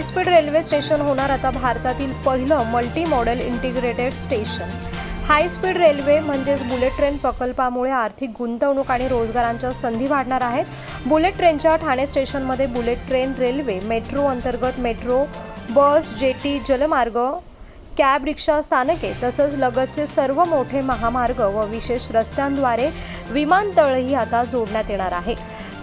High speed railway station होणार आता भारतातील पहिलं multi model integrated station. High speed railway म्हणजेच बुलेट ट्रेन प्रकल्पामुळे आर्थिक गुंतवणूक आणि रोजगारांच्या संधी वाढणार आहेत. बुलेट ट्रेनच्या ठाणे स्टेशनमध्ये बुलेट ट्रेन रेल्वे मेट्रो अंतर्गत मेट्रो बस जेटी जलमार्ग कॅब रिक्षा स्थानके तसंच लगतचे सर्व मोठे महामार्ग व विशेष रस्त्यांद्वारे विमानतळही आता जोडण्यात येणार आहे.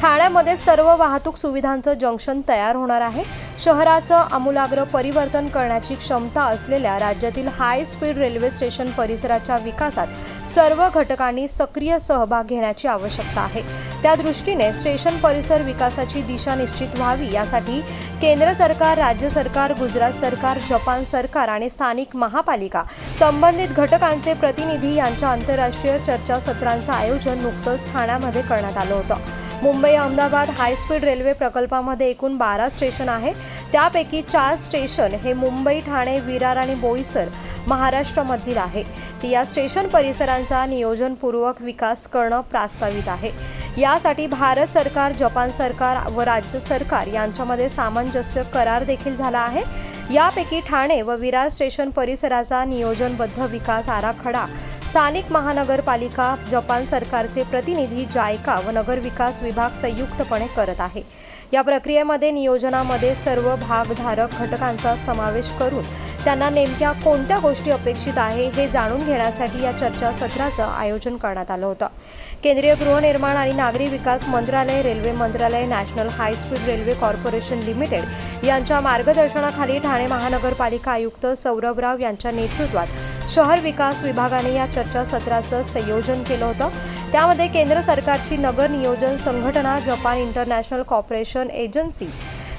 ठाण्यामध्ये सर्व वाहतूक सुविधांचं जंक्शन तयार होणार आहे. शहराचं आमूलाग्र परिवर्तन करण्याची क्षमता असलेल्या राज्यातील हाय स्पीड रेल्वे स्टेशन परिसराच्या विकासात सर्व घटकांनी सक्रिय सहभाग घेण्याची आवश्यकता आहे. त्या दृष्टीने स्टेशन परिसर विकासाची दिशा निश्चित व्हावी यासाठी केंद्र सरकार राज्य सरकार गुजरात सरकार जपान सरकार आणि स्थानिक महापालिका संबंधित घटकांचे प्रतिनिधी यांच्या आंतरराष्ट्रीय चर्चासत्रांचं आयोजन नुकतंच ठाण्यामध्ये करण्यात आलं होतं. मुंबई अहमदाबाद हायस्पीड रेल्वे प्रकल्पामध्ये एकूण बारा स्टेशन आहे. त्यापैकी चार स्टेशन हे मुंबई ठाणे विरार आणि बोईसर महाराष्ट्रामधील आहे. या स्टेशन परिसरांचा नियोजनपूर्वक विकास करणं प्रास्तावित आहे. यासाठी भारत सरकार जपान सरकार व राज्य सरकार यांच्यामध्ये सामंजस्य करार देखील झाला आहे. यापैकी ठाणे व विरार स्टेशन परिसराचा नियोजनबद्ध विकास आराखडा. स्थानिक महानगरपालिका जपान सरकारचे प्रतिनिधी जायका व नगरविकास विभाग संयुक्तपणे करत आहे. या प्रक्रियेमध्ये नियोजनामध्ये सर्व भागधारक घटकांचा समावेश करून त्यांना नेमक्या कोणत्या गोष्टी अपेक्षित आहे हे जाणून घेण्यासाठी या चर्चासत्राचं आयोजन करण्यात आलं होतं. केंद्रीय गृहनिर्माण आणि नागरी विकास मंत्रालय रेल्वे मंत्रालय national high speed railway corporation limited यांच्या मार्गदर्शनाखाली ठाणे महानगरपालिका आयुक्त सौरभराव यांच्या नेतृत्वात शहर विकास विभागाने या चर्चासत्राचं संयोजन केलं होतं. त्यामध्ये केंद्र सरकारची नगर नियोजन संघटना जपान इंटरनॅशनल कॉर्पोरेशन एजन्सी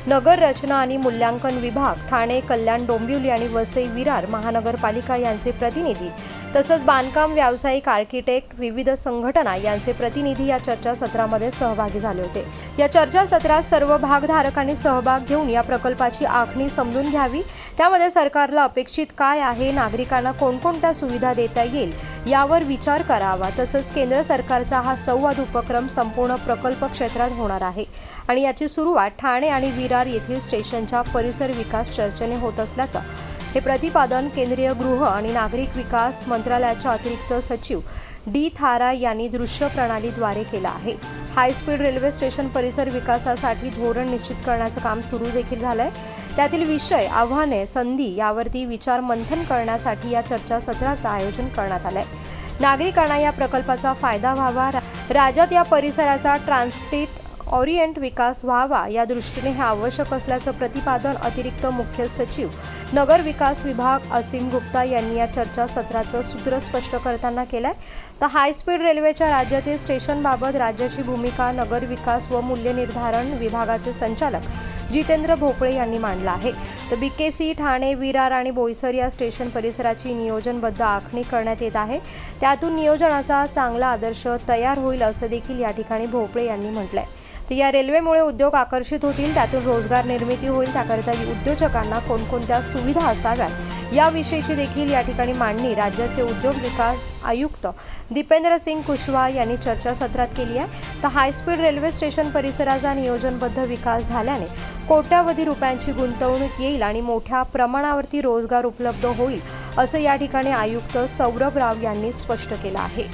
नगर रचना आणि मूल्यांकन विभाग ठाणे कल्याण डोंबिवली आणि वसई विरार महानगरपालिका यांचे प्रतिनिधी तसंच बांधकाम व्यावसायिक आर्किटेक्ट विविध संघटना यांचे प्रतिनिधी या चर्चासत्रामध्ये सहभागी झाले होते. या चर्चासत्रात सर्व भागधारकांनी सहभाग घेऊन या प्रकल्पाची आखणी समजून घ्यावी. त्यामध्ये सरकारला अपेक्षित काय आहे नागरिकांना कोणकोणत्या सुविधा देता येईल यावर विचार करावा. तसंच केंद्र सरकारचा हा संवाद उपक्रम संपूर्ण प्रकल्प क्षेत्रात होणार आहे. आणि याची सुरुवात ठाणे आणि विरार येथील स्टेशनच्या परिसर विकास चर्चेने होत असल्याचं हे प्रतिपादन केंद्रीय गृह आणि नागरिक विकास मंत्रालयाच्या अतिरिक्त सचिव डी थारा यांनी दृश्य प्रणालीद्वारे केलं आहे. हायस्पीड रेल्वे स्टेशन परिसर विकासासाठी धोरण निश्चित करण्याचं काम सुरू देखील झालं आहे त्यातील विषय आव्हाने संधी यावरती विचार मंथन करण्यासाठी या चर्चासत्राचं आयोजन करण्यात आलं आहे नागरिकांना या प्रकल्पाचा फायदा व्हावा राज्यात या परिसराचा ट्रान्सटेट ऑरिएंट विकास व्हावा या दृष्टीने हे आवश्यक असल्याचं प्रतिपादन अतिरिक्त मुख्य सचिव नगर विकास विभाग असीम गुप्ता यांनी या चर्चासत्राचं सूत्र स्पष्ट करताना केलं आहे तर हायस्पीड रेल्वेच्या राज्यातील स्टेशनबाबत राज्याची भूमिका नगर विकास व मूल्य निर्धारण विभागाचे संचालक जितेंद्र भोपळे यांनी मांडला आहे. तर बीकेसी ठाणे विरार आणि बोईसर या स्टेशन परिसराची नियोजनबद्ध आखणी करण्यात येत आहे. त्यातून नियोजनाचा चांगला आदर्श तयार होईल असं देखील या ठिकाणी भोपळे यांनी म्हटलं आहे तर या रेल्वेमुळे उद्योग आकर्षित होतील त्यातून रोजगार निर्मिती होईल त्याकरिता उद्योजकांना कोणकोणत्या सुविधा असाव्यात याविषयीची देखील या ठिकाणी मांडणी राज्याचे उद्योग विकास आयुक्त दीपेंद्र सिंग कुशवाहा यांनी चर्चासत्रात केली आहे. तर हायस्पीड रेल्वे स्टेशन परिसराचा नियोजनबद्ध विकास झाल्याने कोट्यावधी रुपयांची गुंतवणूक येईल आणि मोठ्या प्रमाणावरती रोजगार उपलब्ध होईल असं या ठिकाणी आयुक्त सौरभ राव यांनी स्पष्ट केलं आहे.